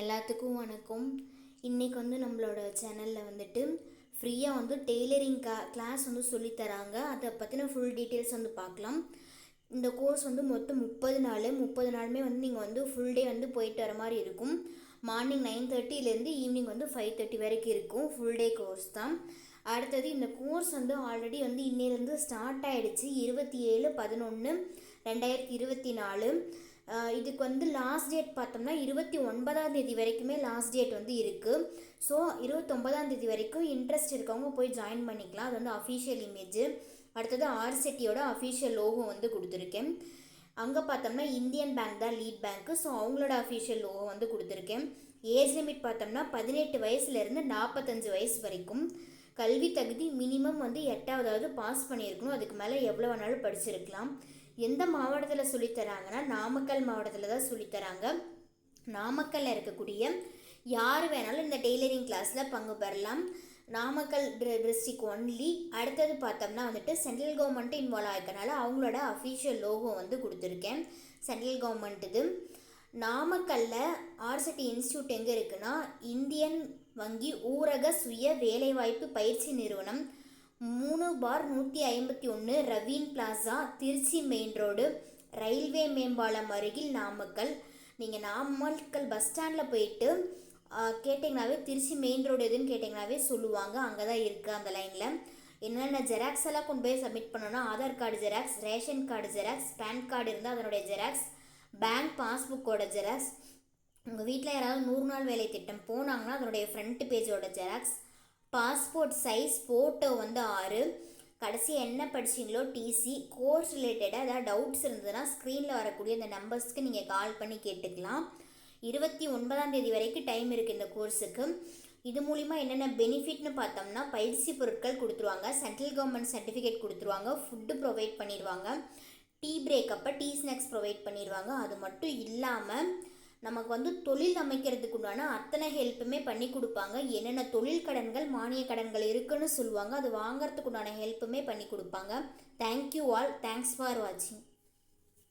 எல்லாத்துக்கும் வணக்கம். இன்றைக்கி வந்து நம்மளோட சேனலில் வந்துட்டு ஃப்ரீயாக வந்து டெய்லரிங் கா கிளாஸ் வந்து சொல்லித் தராங்க. அதை பற்றின ஃபுல் டீட்டெயில்ஸ் வந்து பார்க்கலாம் இந்த கோர்ஸ் வந்து மொத்தம் முப்பது நாள். முப்பது நாளுமே வந்து நீங்கள் வந்து ஃபுல் டே வந்து போயிட்டு வர மாதிரி இருக்கும். மார்னிங் நைன் தேர்ட்டிலேருந்து ஈவினிங் வந்து ஃபைவ் தேர்ட்டி வரைக்கும் இருக்கும். ஃபுல் டே கோர்ஸ் தான். அடுத்தது இந்த கோர்ஸ் வந்து ஆல்ரெடி வந்து இன்னிலேருந்து ஸ்டார்ட் ஆகிடுச்சு இருபத்தி ஏழு பதினொன்று ரெண்டாயிரத்தி இருபத்தி நாலு. இதுக்கு வந்து லாஸ்ட் டேட் பார்த்தோம்னா இருபத்தி ஒன்பதாம் தேதி வரைக்குமே லாஸ்ட் டேட் வந்து இருக்குது ஸோ இருபத்தொம்பதாம் தேதி வரைக்கும் இன்ட்ரெஸ்ட் இருக்கவங்க போய் ஜாயின் பண்ணிக்கலாம். அது வந்து அஃபீஷியல் இமேஜ் அடுத்தது ஆர்சிட்டியோட அஃபீஷியல் லோகோ வந்து கொடுத்துருக்கேன். அங்கே பார்த்தோம்னா இந்தியன் பேங்க் தான் லீட் பேங்க்கு ஸோ அவங்களோட அஃபீஷியல் லோகோ வந்து கொடுத்துருக்கேன். ஏஜ் லிமிட் பார்த்தோம்னா பதினெட்டு வயசுலேருந்து நாற்பத்தஞ்சு வயசு வரைக்கும். கல்வி தகுதி மினிமம் வந்து எட்டாவதாவது பாஸ் பண்ணியிருக்கணும். அதுக்கு மேலே எவ்வளோ வேணாலும் படிச்சிருக்கலாம். எந்த மாவட்டத்தில் சொல்லித்தராங்கன்னா நாமக்கல் மாவட்டத்தில் தான் சொல்லித்தராங்க நாமக்கல்ல இருக்கக்கூடிய யார் வேணாலும் இந்த டெய்லரிங் கிளாஸில் பங்கு பெறலாம். Namakkal district only. அடுத்தது பார்த்தோம்னா வந்துட்டு சென்ட்ரல் கவர்மெண்ட் இன்வால்வ் ஆயிருக்கனால அவங்களோட அஃபீஷியல் லோகோ வந்து கொடுத்துருக்கேன். சென்ட்ரல் கவர்மெண்ட் இது. நாமக்கல்ல ஆர்சிட்டி இன்ஸ்டியூட் எங்கே இருக்குன்னா இந்தியன் வங்கி ஊரக சுய வேலைவாய்ப்பு பயிற்சி நிறுவனம். மூணு பார் நூற்றி ஐம்பத்தி ஒன்று Raveen plaza Tiruchi main road railway மேம்பாலம் அருகில் நாமக்கல். நீங்கள் நாமக்கல் பஸ் ஸ்டாண்டில் போயிட்டு கேட்டிங்கனாவே திருச்சி மெயின் ரோடு எதுன்னு கேட்டிங்கனாவே சொல்லுவாங்க. அங்கே தான் இருக்குது அந்த லைனில். என்னென்ன ஜெராக்ஸ் எல்லாம் கொண்டு போய் சப்மிட் பண்ணணும்னா Aadhaar card xerox ration card xerox PAN card இருந்தால் அதனுடைய ஜெராக்ஸ் பேங்க் பாஸ்புக்கோட ஜெராக்ஸ். உங்கள் வீட்டில் யாராவது நூறு நாள் வேலை திட்டம் போனாங்கன்னா அதனுடைய ஃப்ரண்ட் பேஜோட ஜெராக்ஸ். பாஸ்போர்ட் சைஸ் ஃபோட்டோ வந்து ஆறு. கடைசி என்ன படிச்சிங்களோ டிசி கோர்ஸ் ரிலேட்டடாக ஏதாவது டவுட்ஸ் இருந்ததுன்னா ஸ்க்ரீனில் வரக்கூடிய இந்த நம்பர்ஸ்க்கு நீங்கள் கால் பண்ணி கேட்டுக்கலாம். இருபத்தி ஒன்பதாம் தேதி வரைக்கும் டைம் இருக்குது இந்த கோர்ஸுக்கு இது மூலிமா என்னென்ன பெனிஃபிட்னு பார்த்தோம்னா பயிற்சி பொருட்கள் கொடுத்துருவாங்க. சென்ட்ரல் கவர்மெண்ட் சர்டிஃபிகேட் கொடுத்துருவாங்க. ஃபுட்டு ப்ரொவைட் பண்ணிடுவாங்க டீ பிரேக் அப்போ டீ ஸ்நாக்ஸ் ப்ரொவைட் பண்ணிடுவாங்க அது மட்டும் இல்லாமல் நமக்கு வந்து தொழில் அமைக்கிறதுக்கு உண்டான அத்தனை ஹெல்ப்புமே பண்ணி கொடுப்பாங்க. என்னென்ன தொழில் கடன்கள் மானிய கடன்கள் இருக்குன்னு சொல்லுவாங்க. அது வாங்குறதுக்கு உண்டான ஹெல்ப்புமே பண்ணி கொடுப்பாங்க. தேங்க்யூ ஆல் தேங்க்ஸ் ஃபார் வாட்சிங்